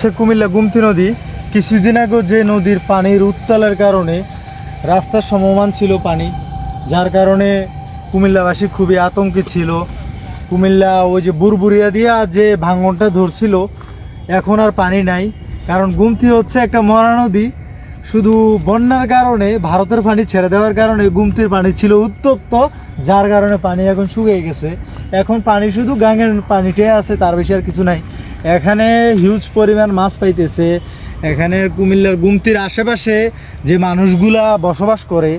হচ্ছে কুমিল্লা গুমতি নদী। কিছুদিন আগে যে নদীর পানির উত্তালের কারণে রাস্তার সমমান ছিল পানি, যার কারণে কুমিল্লাবাসী খুবই আতঙ্কে ছিল। কুমিল্লা ওই যে বুরবুরিয়া দিয়া যে ভাঙনটা ধরছিল, এখন আর পানি নাই। কারণ গুমতি হচ্ছে একটা মরা নদী। শুধু বন্যার কারণে, ভারতের পানি ছেড়ে দেওয়ার কারণে গুমতির পানি ছিল উত্তপ্ত, যার কারণে পানি এখন শুকিয়ে গেছে। এখন পানি শুধু গাঙের পানিটাই আছে, তার বেশি আর কিছু নাই। এখানে হিউজ পরিমাণ মাছ পাইতেছে। এখানে কুমিল্লার গুমতির আশেপাশে যে মানুষগুলা বসবাস করে,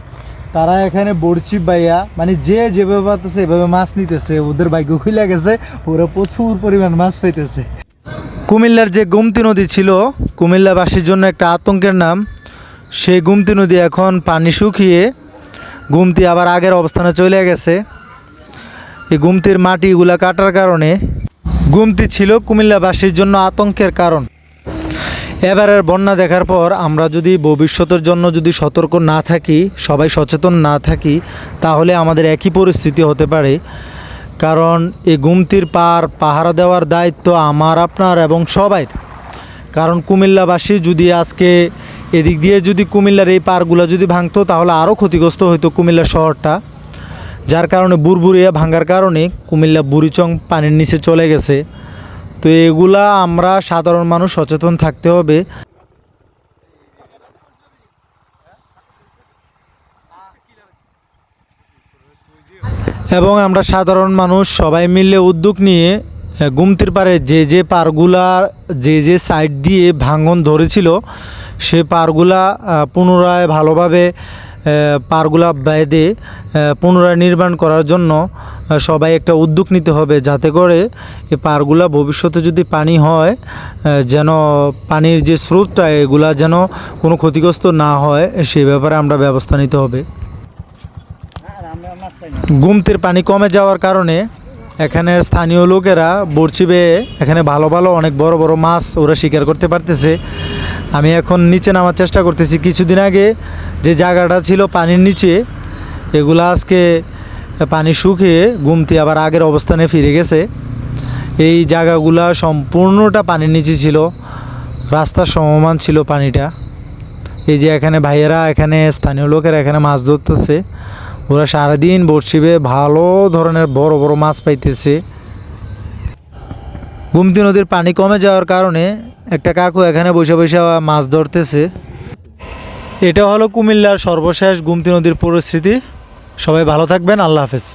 তারা এখানে বড়চি বাইয়া মানে যে যেভাবে পাতেছে এভাবে মাছ নিতেছে। ওদের ভাগ্য খুলে গেছে, ওরা প্রচুর পরিমাণ মাছ পাইতেছে। কুমিল্লার যে গুমতি নদী ছিল, কুমিল্লাবাসীর জন্য একটা আতঙ্কের নাম। সেই গুমতি নদী এখন পানি শুকিয়ে গুমতি আবার আগের অবস্থানে চলে গেছে। এই গুমতির মাটিগুলা কাটার কারণে গুমতি ছিল কুমিল্লাবাসীর জন্য আতঙ্কের কারণ। এবারের বন্যা দেখার পর আমরা যদি ভবিষ্যতের জন্য যদি সতর্ক না থাকি, সবাই সচেতন না থাকি, তাহলে আমাদের একই পরিস্থিতি হতে পারে। কারণ এই গুমতির পার, পাহারা দেওয়ার দায়িত্ব আমার, আপনার এবং সবাই। কারণ কুমিল্লাবাসী যদি আজকে এদিক দিয়ে যদি কুমিল্লার এই পারগুলো যদি ভাঙতো, তাহলে আরও ক্ষতিগ্রস্ত হতো কুমিল্লা শহরটা। যার কারণে বুরবুরিয়া ভাঙার কারণে কুমিল্লা বুড়িচং পানির নিচে চলে গেছে। তো এগুলা আমরা সাধারণ মানুষ সচেতন থাকতে হবে। এবং আমরা সাধারণ মানুষ সবাই মিলে উদ্যোগ নিয়ে গুমতির পারে যে যে পারগুলা, যে যে সাইড দিয়ে ভাঙন ধরেছিল, সে পারগুলা পুনরায় ভালোভাবে পারগুলা বেঁধে পুনরায় নির্মাণ করার জন্য সবাই একটা উদ্যোগ নিতে হবে যাতে করে এই পারগুলা ভবিষ্যতে যদি পানি হয় যেন পানির যে স্রোতটা, এগুলা যেন কোনো ক্ষতিগ্রস্ত না হয় সেই ব্যাপারে আমরা ব্যবস্থা নিতে হবে। গুমতির পানি কমে যাওয়ার কারণে এখানের স্থানীয় লোকেরা বড়চি বেয়ে এখানে ভালো ভালো অনেক বড় বড় মাছ ওরা শিকার করতে পারতেছে। আমি এখন নিচে নামার চেষ্টা করতেছি। কিছুদিন আগে যে জায়গাটা ছিল পানির নিচে, এগুলো আজকে পানি শুকিয়ে গুমতি আবার আগের অবস্থানে ফিরে গেছে। এই জায়গাগুলা সম্পূর্ণটা পানির নিচে ছিল। রাস্তার সমমান ছিল পানিটা। এই যে এখানে ভাইয়েরা, এখানে স্থানীয় লোকেরা এখানে মাছ ধরতেছে। ওরা সারাদিন বড়শিবে ভালো ধরনের বড় বড় মাছ পাইতেছে। গুমতি নদীর পানি কমে যাওয়ার কারণে একটা কাকু এখানে বসে বসে মাছ ধরতেছে। এটা হলো কুমিল্লার সর্বশেষ গুমতি নদীর পরিস্থিতি। সবাই ভালো থাকবেন, আল্লাহ হাফেজ।